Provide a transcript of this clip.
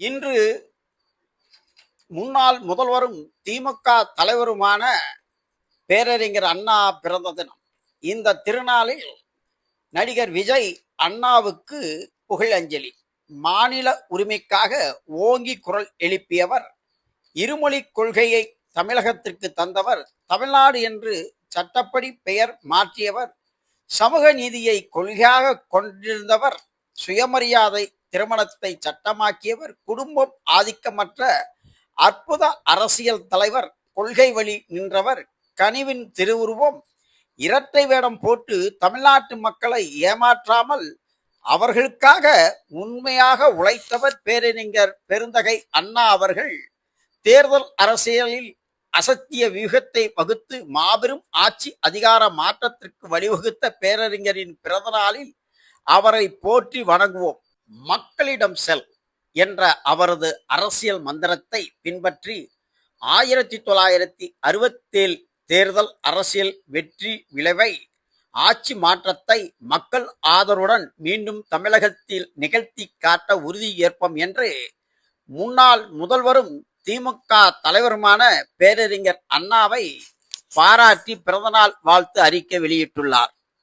இன்று முன்னாள் முதல்வரும் திமுக தலைவருமான பேரறிஞர் அண்ணா பிறந்த தினம். இந்த திருநாளில் நடிகர் விஜய் அண்ணாவுக்கு புகழஞ்சலி மாநில உரிமைக்காக ஓங்கி குரல் எழுப்பியவர் இருமொழி கொள்கையை தமிழகத்திற்கு தந்தவர் தமிழ்நாடு என்று சட்டப்படி பெயர் மாற்றியவர் சமூக நீதியை கொள்கையாக கொண்டிருந்தவர் சுயமரியாதை திருமணத்தை சட்டமாக்கியவர் குடும்பம் ஆதிக்கமற்ற அற்புத அரசியல் தலைவர் கொள்கை வழி நின்றவர் கனிவின் திருவுருவம் இரட்டை வேடம் போட்டு தமிழ்நாட்டு மக்களை ஏமாற்றாமல் அவர்களுக்காக உண்மையாக உழைத்தவர் பேரறிஞர் பெருந்தகை அண்ணா அவர்கள். தேர்தல் அரசியலில் அசத்திய வியூகத்தை வகுத்து மாபெரும் ஆட்சி அதிகார மாற்றத்திற்கு வழிவகுத்த பேரறிஞரின் பிறந்த நாளில் அவரை போற்றி வணங்குவோம். மக்களிடம் செல் என்ற அவரது அரசியல் மந்திரத்தை பின்பற்றி ஆயிரத்தி தொள்ளாயிரத்தி அறுபத்தேழு தேர்தல் அரசியல் வெற்றி விளைவை ஆட்சி மாற்றத்தை மக்கள் ஆதரவுடன் மீண்டும் தமிழகத்தில் நிகழ்த்தி காட்ட உறுதி ஏற்போம் என்று முன்னாள் முதல்வரும் திமுக தலைவருமான பேரறிஞர் அண்ணாவை பாராட்டி பிறந்தநாள் வாழ்த்து அறிக்கை வெளியிட்டுள்ளார்.